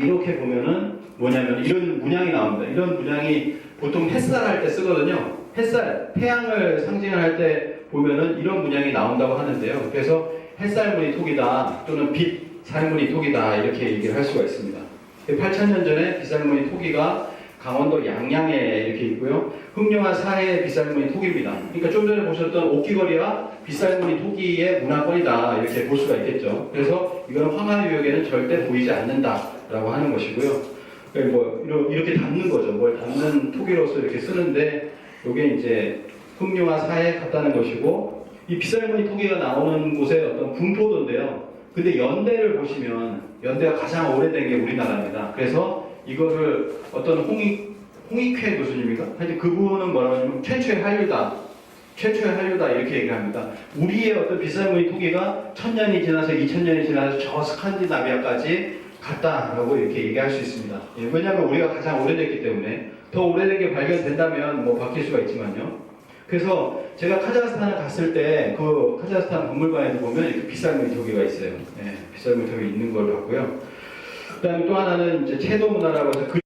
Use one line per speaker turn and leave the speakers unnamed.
이렇게 보면은 뭐냐면 이런 문양이 나옵니다. 이런 문양이 보통 햇살 할 때 쓰거든요. 햇살, 태양을 상징을 할 때 보면은 이런 문양이 나온다고 하는데요. 그래서 햇살무늬 톡이다 또는 빛 살무늬 톡이다 이렇게 얘기를 할 수가 있습니다. 8천년 전에 빛살무늬 토기가 강원도 양양에 이렇게 있고요. 흑룡한 사해 빛살무늬 토기입니다. 그러니까 좀 전에 보셨던 옥기거리와 빛살무늬 토기의 문화권이다 이렇게 볼 수가 있겠죠. 그래서 이거는 황하유역에는 절대 보이지 않는다라고 하는 것이고요. 그러니까 뭐 이렇게 담는 거죠. 뭘 담는 토기로서 이렇게 쓰는데 이게 이제 흑룡한 사해에 갔다는 것이고 이 빛살무늬 토기가 나오는 곳에 어떤 분포도인데요. 근데 연대를 보시면 연대가 가장 오래된 게 우리나라입니다. 그래서 이거를 어떤 홍익 홍익회 교수님인가? 하여튼 그분은 뭐라고 하냐면 최초의 한류다. 최초의 한류다 이렇게 얘기합니다. 우리의 어떤 비쌀무늬 토기가 천년이 지나서 이천년이 지나서 저 스칸디나비아까지 갔다라고 이렇게 얘기할 수 있습니다. 예, 왜냐하면 우리가 가장 오래됐기 때문에 더 오래되게 발견된다면 뭐 바뀔 수가 있지만요. 그래서 제가 카자흐스탄을 갔을 때 그 카자흐스탄 박물관에도 보면 이렇게 비쌀무늬 토기가 있어요. 예, 비쌀무늬 토기 있는 걸 봤고요. 그다음에 또 하나는 이제 채도 문화라고 해서 그